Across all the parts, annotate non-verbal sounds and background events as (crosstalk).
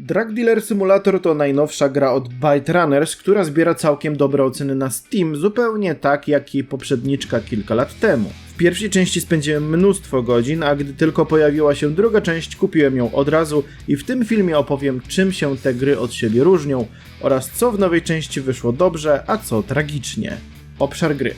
Drug Dealer Simulator to najnowsza gra od Byte Runners, która zbiera całkiem dobre oceny na Steam, zupełnie tak jak jej poprzedniczka kilka lat temu. W pierwszej części spędziłem mnóstwo godzin, a gdy tylko pojawiła się druga część, kupiłem ją od razu i w tym filmie opowiem, czym się te gry od siebie różnią oraz co w nowej części wyszło dobrze, a co tragicznie. Obszar gry.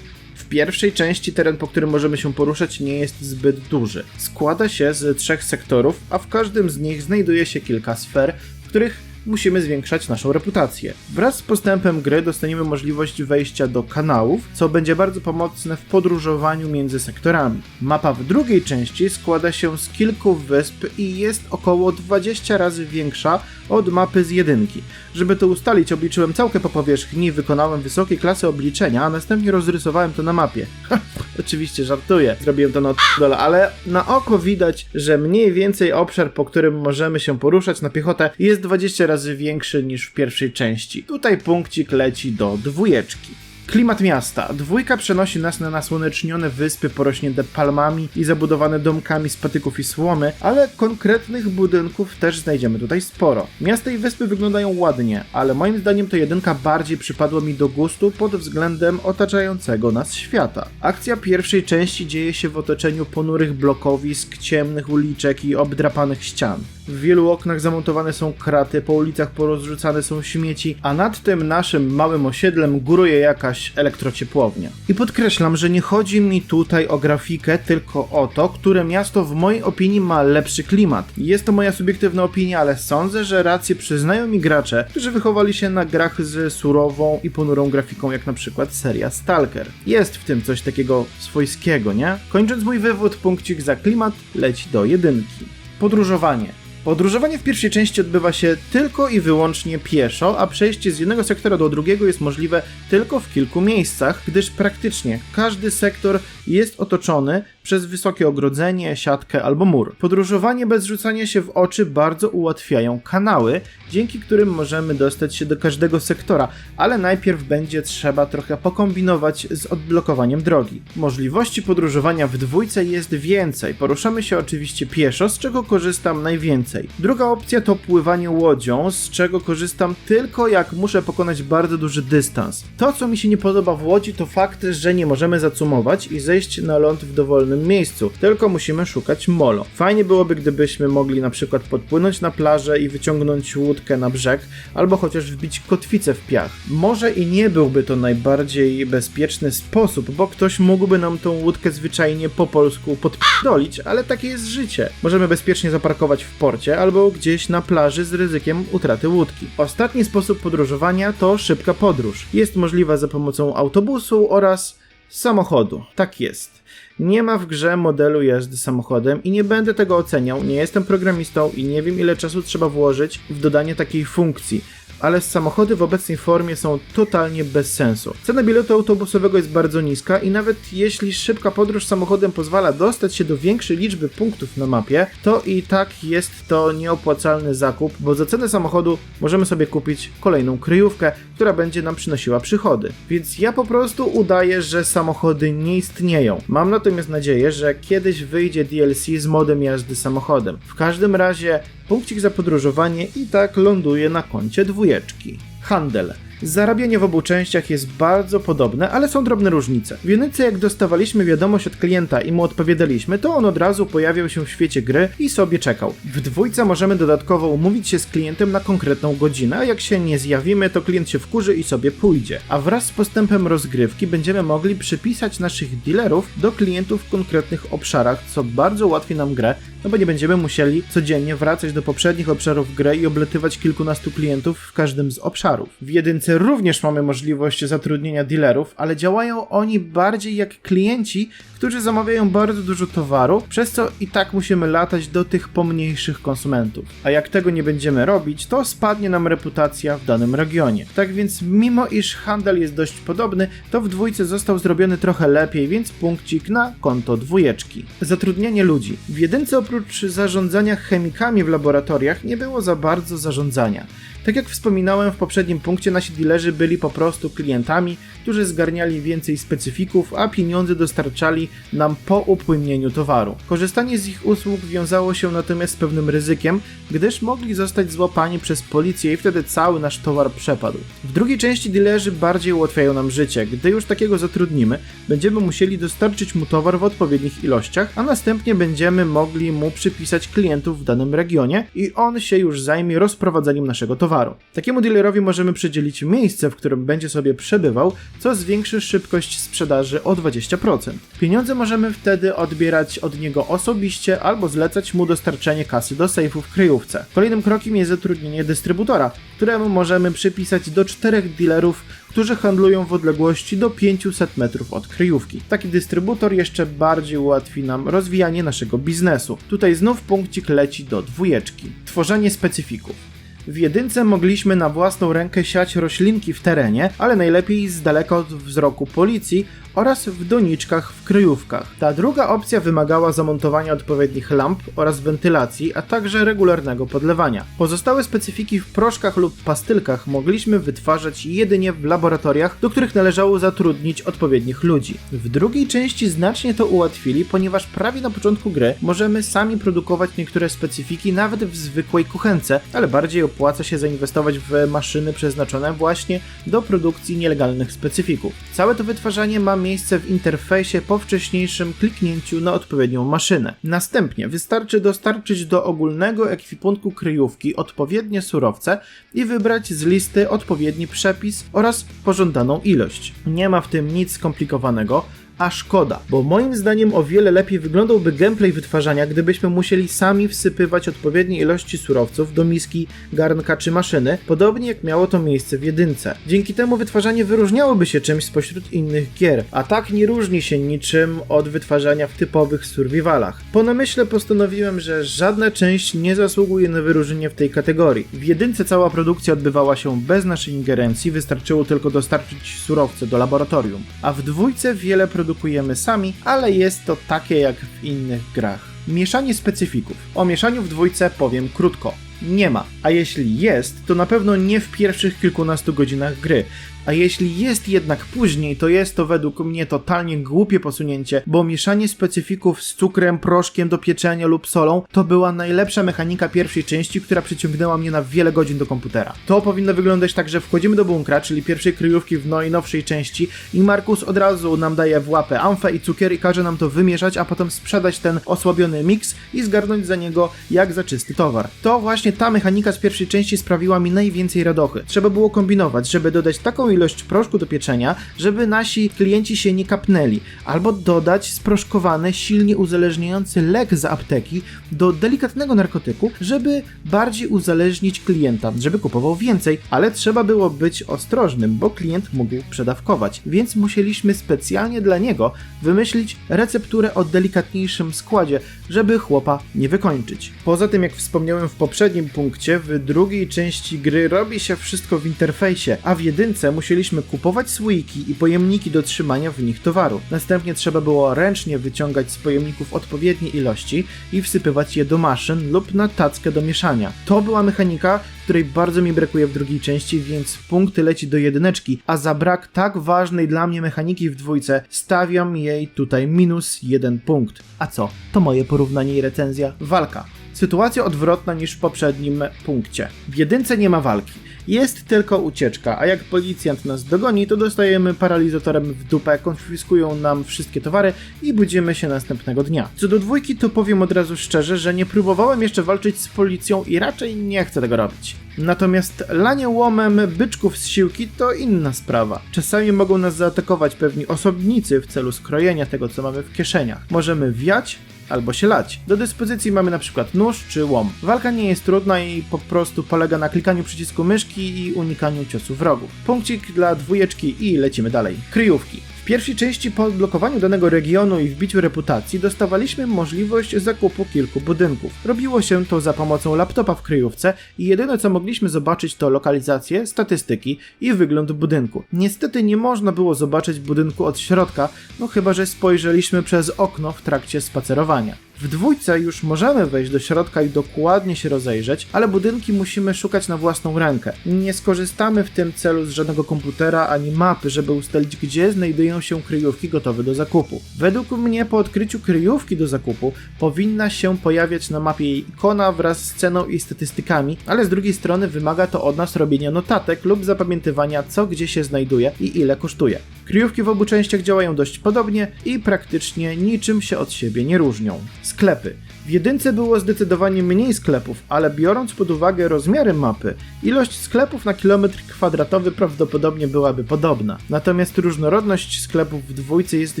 Pierwszej części teren, po którym możemy się poruszać, nie jest zbyt duży. Składa się z trzech sektorów, a w każdym z nich znajduje się kilka sfer, w których musimy zwiększać naszą reputację. Wraz z postępem gry dostaniemy możliwość wejścia do kanałów, co będzie bardzo pomocne w podróżowaniu między sektorami. Mapa w drugiej części składa się z kilku wysp i jest około 20 razy większa od mapy z jedynki. Żeby to ustalić, obliczyłem całkę po powierzchni, wykonałem wysokiej klasy obliczenia, a następnie rozrysowałem to na mapie. (laughs) Oczywiście żartuję, zrobiłem to na dole, ale na oko widać, że mniej więcej obszar, po którym możemy się poruszać na piechotę jest 20 razy większy niż w pierwszej części. Tutaj punkcik leci do dwójeczki. Klimat miasta. Dwójka przenosi nas na nasłonecznione wyspy porośnięte palmami i zabudowane domkami z patyków i słomy, ale konkretnych budynków też znajdziemy tutaj sporo. Miasta i wyspy wyglądają ładnie, ale moim zdaniem to jedynka bardziej przypadła mi do gustu pod względem otaczającego nas świata. Akcja pierwszej części dzieje się w otoczeniu ponurych blokowisk, ciemnych uliczek i obdrapanych ścian. W wielu oknach zamontowane są kraty, po ulicach porozrzucane są śmieci, a nad tym naszym małym osiedlem góruje jakaś elektrociepłownia. I podkreślam, że nie chodzi mi tutaj o grafikę, tylko o to, które miasto w mojej opinii ma lepszy klimat. Jest to moja subiektywna opinia, ale sądzę, że rację przyznają mi gracze, którzy wychowali się na grach z surową i ponurą grafiką, jak na przykład seria Stalker. Jest w tym coś takiego swojskiego, nie? Kończąc mój wywód, punkcik za klimat leci do jedynki. Podróżowanie. Podróżowanie w pierwszej części odbywa się tylko i wyłącznie pieszo, a przejście z jednego sektora do drugiego jest możliwe tylko w kilku miejscach, gdyż praktycznie każdy sektor jest otoczony przez wysokie ogrodzenie, siatkę albo mur. Podróżowanie bez rzucania się w oczy bardzo ułatwiają kanały, dzięki którym możemy dostać się do każdego sektora, ale najpierw będzie trzeba trochę pokombinować z odblokowaniem drogi. Możliwości podróżowania w dwójce jest więcej. Poruszamy się oczywiście pieszo, z czego korzystam najwięcej. Druga opcja to pływanie łodzią, z czego korzystam tylko jak muszę pokonać bardzo duży dystans. To, co mi się nie podoba w łodzi, to fakt, że nie możemy zacumować i zejść na ląd w dowolnym miejscu, tylko musimy szukać molo. Fajnie byłoby, gdybyśmy mogli na przykład podpłynąć na plażę i wyciągnąć łódkę na brzeg, albo chociaż wbić kotwicę w piach. Może i nie byłby to najbardziej bezpieczny sposób, bo ktoś mógłby nam tą łódkę zwyczajnie po polsku podpdolić, ale takie jest życie. Możemy bezpiecznie zaparkować w porcie albo gdzieś na plaży z ryzykiem utraty łódki. Ostatni sposób podróżowania to szybka podróż. Jest możliwa za pomocą autobusu oraz samochodu. Tak jest. Nie ma w grze modelu jazdy samochodem i nie będę tego oceniał, nie jestem programistą i nie wiem ile czasu trzeba włożyć w dodanie takiej funkcji ale samochody w obecnej formie są totalnie bez sensu. Cena biletu autobusowego jest bardzo niska i nawet jeśli szybka podróż samochodem pozwala dostać się do większej liczby punktów na mapie, to i tak jest to nieopłacalny zakup, bo za cenę samochodu możemy sobie kupić kolejną kryjówkę, która będzie nam przynosiła przychody. Więc ja po prostu udaję, że samochody nie istnieją. Mam natomiast nadzieję, że kiedyś wyjdzie DLC z modem jazdy samochodem. W każdym razie punkcik za podróżowanie i tak ląduje na koncie dwójeczki. Handel. Zarabianie w obu częściach jest bardzo podobne, ale są drobne różnice. W jedynce jak dostawaliśmy wiadomość od klienta i mu odpowiadaliśmy, to on od razu pojawiał się w świecie gry i sobie czekał. W dwójce możemy dodatkowo umówić się z klientem na konkretną godzinę, a jak się nie zjawimy, to klient się wkurzy i sobie pójdzie. A wraz z postępem rozgrywki będziemy mogli przypisać naszych dealerów do klientów w konkretnych obszarach, co bardzo ułatwi nam grę, no bo nie będziemy musieli codziennie wracać do poprzednich obszarów gry i obletywać kilkunastu klientów w każdym z obszarów. W jedynce również mamy możliwość zatrudnienia dealerów, ale działają oni bardziej jak klienci, którzy zamawiają bardzo dużo towaru, przez co i tak musimy latać do tych pomniejszych konsumentów. A jak tego nie będziemy robić, to spadnie nam reputacja w danym regionie. Tak więc mimo iż handel jest dość podobny, to w dwójce został zrobiony trochę lepiej, więc punkcik na konto dwójeczki. Zatrudnianie ludzi. W jedynce oprócz zarządzania chemikami w laboratoriach nie było za bardzo zarządzania. Tak jak wspominałem w poprzednim punkcie, nasi dealerzy byli po prostu klientami, którzy zgarniali więcej specyfików, a pieniądze dostarczali nam po upłynięciu towaru. Korzystanie z ich usług wiązało się natomiast z pewnym ryzykiem, gdyż mogli zostać złapani przez policję i wtedy cały nasz towar przepadł. W drugiej części dealerzy bardziej ułatwiają nam życie. Gdy już takiego zatrudnimy, będziemy musieli dostarczyć mu towar w odpowiednich ilościach, a następnie będziemy mogli mu przypisać klientów w danym regionie i on się już zajmie rozprowadzeniem naszego towaru. Takiemu dealerowi możemy przydzielić miejsce, w którym będzie sobie przebywał, co zwiększy szybkość sprzedaży o 20%. Pieniądze możemy wtedy odbierać od niego osobiście albo zlecać mu dostarczenie kasy do sejfu w kryjówce. Kolejnym krokiem jest zatrudnienie dystrybutora, któremu możemy przypisać do czterech dealerów, którzy handlują w odległości do 500 metrów od kryjówki. Taki dystrybutor jeszcze bardziej ułatwi nam rozwijanie naszego biznesu. Tutaj znów punkcik leci do dwójeczki. Tworzenie specyfików. W jedynce mogliśmy na własną rękę siać roślinki w terenie, ale najlepiej z daleka od wzroku policji oraz w doniczkach w kryjówkach. Ta druga opcja wymagała zamontowania odpowiednich lamp oraz wentylacji, a także regularnego podlewania. Pozostałe specyfiki w proszkach lub pastylkach mogliśmy wytwarzać jedynie w laboratoriach, do których należało zatrudnić odpowiednich ludzi. W drugiej części znacznie to ułatwili, ponieważ prawie na początku gry możemy sami produkować niektóre specyfiki nawet w zwykłej kuchence, ale bardziej opłaca się zainwestować w maszyny przeznaczone właśnie do produkcji nielegalnych specyfików. Całe to wytwarzanie ma miejsce w interfejsie po wcześniejszym kliknięciu na odpowiednią maszynę. Następnie wystarczy dostarczyć do ogólnego ekwipunku kryjówki odpowiednie surowce i wybrać z listy odpowiedni przepis oraz pożądaną ilość. Nie ma w tym nic skomplikowanego, a szkoda, bo moim zdaniem o wiele lepiej wyglądałby gameplay wytwarzania, gdybyśmy musieli sami wsypywać odpowiednie ilości surowców do miski, garnka czy maszyny, podobnie jak miało to miejsce w jedynce. Dzięki temu wytwarzanie wyróżniałoby się czymś spośród innych gier, a tak nie różni się niczym od wytwarzania w typowych survivalach. Po namyśle postanowiłem, że żadna część nie zasługuje na wyróżnienie w tej kategorii. W jedynce cała produkcja odbywała się bez naszej ingerencji, wystarczyło tylko dostarczyć surowce do laboratorium, a w dwójce wiele produktów produkujemy sami, ale jest to takie jak w innych grach. Mieszanie specyfików. O mieszaniu w dwójce powiem krótko. Nie ma, a jeśli jest, to na pewno nie w pierwszych kilkunastu godzinach gry, a jeśli jest jednak później, to jest to według mnie totalnie głupie posunięcie, bo mieszanie specyfików z cukrem, proszkiem do pieczenia lub solą to była najlepsza mechanika pierwszej części, która przyciągnęła mnie na wiele godzin do komputera. To powinno wyglądać tak, że wchodzimy do bunkra, czyli pierwszej kryjówki w najnowszej części i Markus od razu nam daje w łapę amfę i cukier i każe nam to wymieszać, a potem sprzedać ten osłabiony miks i zgarnąć za niego jak za czysty towar. To właśnie ta mechanika z pierwszej części sprawiła mi najwięcej radochy. Trzeba było kombinować, żeby dodać taką ilość proszku do pieczenia, żeby nasi klienci się nie kapnęli, albo dodać sproszkowany, silnie uzależniający lek z apteki do delikatnego narkotyku, żeby bardziej uzależnić klienta, żeby kupował więcej, ale trzeba było być ostrożnym, bo klient mógł przedawkować, więc musieliśmy specjalnie dla niego wymyślić recepturę o delikatniejszym składzie, żeby chłopa nie wykończyć. Poza tym, jak wspomniałem w poprzednim punkcie, w drugiej części gry robi się wszystko w interfejsie, a w jedynce musieliśmy kupować słoiki i pojemniki do trzymania w nich towaru. Następnie trzeba było ręcznie wyciągać z pojemników odpowiednie ilości i wsypywać je do maszyn lub na tackę do mieszania. To była mechanika, której bardzo mi brakuje w drugiej części, więc punkty leci do jedyneczki, a za brak tak ważnej dla mnie mechaniki w dwójce stawiam jej tutaj minus jeden punkt. A co? To moje porównanie i recenzja. Walka. Sytuacja odwrotna niż w poprzednim punkcie. W jedynce nie ma walki. Jest tylko ucieczka, a jak policjant nas dogoni, to dostajemy paralizatorem w dupę, konfiskują nam wszystkie towary i budzimy się następnego dnia. Co do dwójki, to powiem od razu szczerze, że nie próbowałem jeszcze walczyć z policją i raczej nie chcę tego robić. Natomiast lanie łomem byczków z siłki to inna sprawa. Czasami mogą nas zaatakować pewni osobnicy w celu skrojenia tego, co mamy w kieszeniach. Możemy wiać, albo się lać. Do dyspozycji mamy na przykład nóż czy łom. Walka nie jest trudna i po prostu polega na klikaniu przycisku myszki i unikaniu ciosów wrogów. Punkcik dla dwójeczki i lecimy dalej. Kryjówki. Pierwszej części po odblokowaniu danego regionu i wbiciu reputacji dostawaliśmy możliwość zakupu kilku budynków. Robiło się to za pomocą laptopa w kryjówce i jedyne co mogliśmy zobaczyć to lokalizację, statystyki i wygląd budynku. Niestety nie można było zobaczyć budynku od środka, no chyba że spojrzeliśmy przez okno w trakcie spacerowania. W dwójce już możemy wejść do środka i dokładnie się rozejrzeć, ale budynki musimy szukać na własną rękę. Nie skorzystamy w tym celu z żadnego komputera ani mapy, żeby ustalić, gdzie znajdują się kryjówki gotowe do zakupu. Według mnie po odkryciu kryjówki do zakupu powinna się pojawiać na mapie jej ikona wraz z ceną i statystykami, ale z drugiej strony wymaga to od nas robienia notatek lub zapamiętywania co gdzie się znajduje i ile kosztuje. Kryjówki w obu częściach działają dość podobnie i praktycznie niczym się od siebie nie różnią. Sklepy. W jedynce było zdecydowanie mniej sklepów, ale biorąc pod uwagę rozmiary mapy, ilość sklepów na kilometr kwadratowy prawdopodobnie byłaby podobna. Natomiast różnorodność sklepów w dwójce jest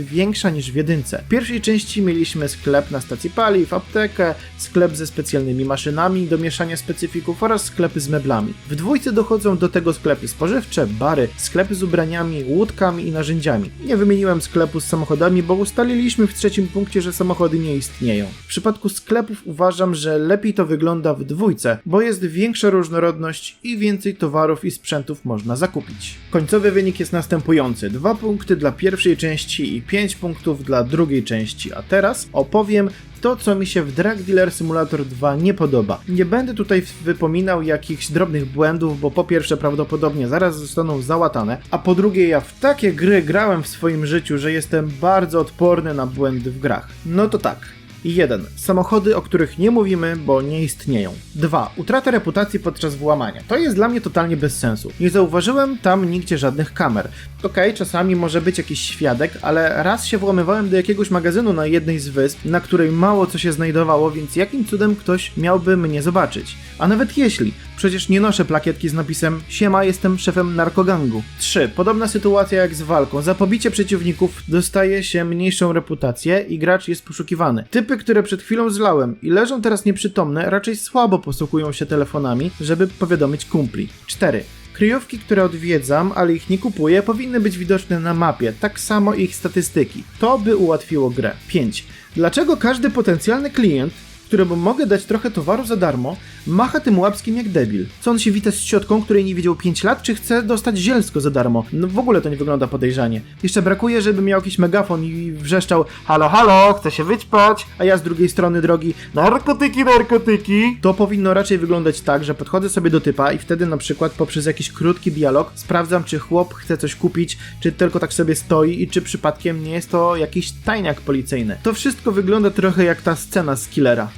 większa niż w jedynce. W pierwszej części mieliśmy sklep na stacji paliw, aptekę, sklep ze specjalnymi maszynami do mieszania specyfików oraz sklepy z meblami. W dwójce dochodzą do tego sklepy spożywcze, bary, sklepy z ubraniami, łódkami i narzędziami. Nie wymieniłem sklepu z samochodami, bo ustaliliśmy w trzecim punkcie, że samochody nie istnieją. W przypadku sklepów uważam, że lepiej to wygląda w dwójce, bo jest większa różnorodność i więcej towarów i sprzętów można zakupić. Końcowy wynik jest następujący: 2 punkty dla pierwszej części i 5 punktów dla drugiej części. A teraz opowiem to, co mi się w Drag Dealer Simulator 2 nie podoba. Nie będę tutaj wypominał jakichś drobnych błędów, bo po pierwsze prawdopodobnie zaraz zostaną załatane, a po drugie ja w takie gry grałem w swoim życiu, że jestem bardzo odporny na błędy w grach. No to tak. 1. Samochody, o których nie mówimy, bo nie istnieją. 2. Utrata reputacji podczas włamania. To jest dla mnie totalnie bez sensu. Nie zauważyłem tam nigdzie żadnych kamer. Okej, czasami może być jakiś świadek, ale raz się włamywałem do jakiegoś magazynu na jednej z wysp, na której mało co się znajdowało, więc jakim cudem ktoś miałby mnie zobaczyć? A nawet jeśli, przecież nie noszę plakietki z napisem Siema, jestem szefem narkogangu. 3. Podobna sytuacja jak z walką. Za pobicie przeciwników dostaje się mniejszą reputację i gracz jest poszukiwany. Typy, które przed chwilą zlałem i leżą teraz nieprzytomne, raczej słabo posługują się telefonami, żeby powiadomić kumpli. 4. Kryjówki, które odwiedzam, ale ich nie kupuję, powinny być widoczne na mapie, tak samo ich statystyki. To by ułatwiło grę. 5. Dlaczego każdy potencjalny klient któremu mogę dać trochę towaru za darmo, macha tym łapskim jak debil. Co on się wita z ciotką, której nie widział 5 lat, czy chce dostać zielsko za darmo? No w ogóle to nie wygląda podejrzanie. Jeszcze brakuje, żeby miał jakiś megafon i wrzeszczał Halo, halo, chcę się wyćpać, a ja z drugiej strony drogi Narkotyki, narkotyki! To powinno raczej wyglądać tak, że podchodzę sobie do typa i wtedy na przykład poprzez jakiś krótki dialog sprawdzam, czy chłop chce coś kupić, czy tylko tak sobie stoi i czy przypadkiem nie jest to jakiś tajniak policyjny. To wszystko wygląda trochę jak ta scena z Killera.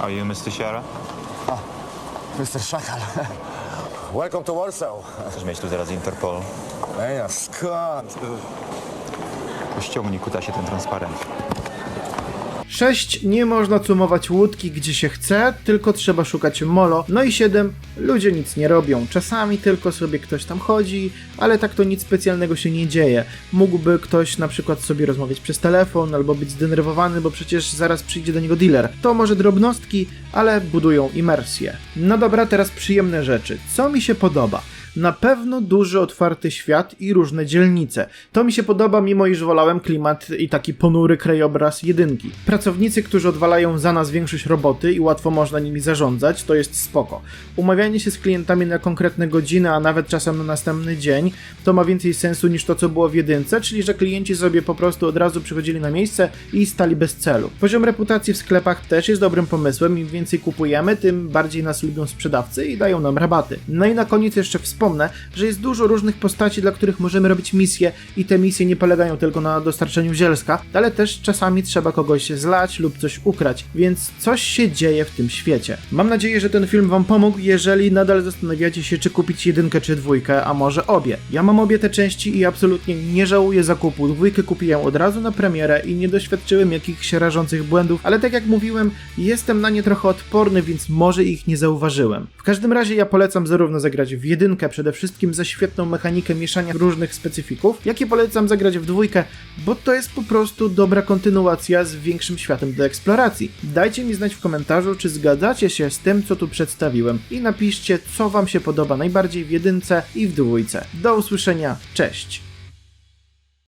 Are you Mr. Shara? Mr. Szakal. Welcome to Warsaw. Chcesz mieć tu zaraz Interpol? Ej, a skąd? Ściągnij kutasie ten transparent. 6. Nie można cumować łódki gdzie się chce, tylko trzeba szukać molo. No i 7. Ludzie nic nie robią. Czasami tylko sobie ktoś tam chodzi, ale tak to nic specjalnego się nie dzieje. Mógłby ktoś na przykład sobie rozmawiać przez telefon albo być zdenerwowany, bo przecież zaraz przyjdzie do niego dealer. To może drobnostki, ale budują imersję. No dobra, teraz przyjemne rzeczy. Co mi się podoba? Na pewno duży, otwarty świat i różne dzielnice. To mi się podoba, mimo iż wolałem klimat i taki ponury krajobraz jedynki. Pracownicy, którzy odwalają za nas większość roboty i łatwo można nimi zarządzać, to jest spoko. Umawianie się z klientami na konkretne godziny, a nawet czasem na następny dzień, to ma więcej sensu niż to, co było w jedynce, czyli że klienci sobie po prostu od razu przychodzili na miejsce i stali bez celu. Poziom reputacji w sklepach też jest dobrym pomysłem, im więcej kupujemy, tym bardziej nas lubią sprzedawcy i dają nam rabaty. No i na koniec jeszcze wspomnę, że jest dużo różnych postaci, dla których możemy robić misje i te misje nie polegają tylko na dostarczeniu zielska, ale też czasami trzeba kogoś zlać lub coś ukrać, więc coś się dzieje w tym świecie. Mam nadzieję, że ten film wam pomógł, jeżeli nadal zastanawiacie się, czy kupić jedynkę czy dwójkę, a może obie. Ja mam obie te części i absolutnie nie żałuję zakupu. Dwójkę kupiłem od razu na premierę i nie doświadczyłem jakichś rażących błędów, ale tak jak mówiłem, jestem na nie trochę odporny, więc może ich nie zauważyłem. W każdym razie ja polecam zarówno zagrać w jedynkę przede wszystkim za świetną mechanikę mieszania różnych specyfików, jak i polecam zagrać w dwójkę, bo to jest po prostu dobra kontynuacja z większym światem do eksploracji. Dajcie mi znać w komentarzu, czy zgadzacie się z tym, co tu przedstawiłem i napiszcie, co wam się podoba najbardziej w jedynce i w dwójce. Do usłyszenia, cześć!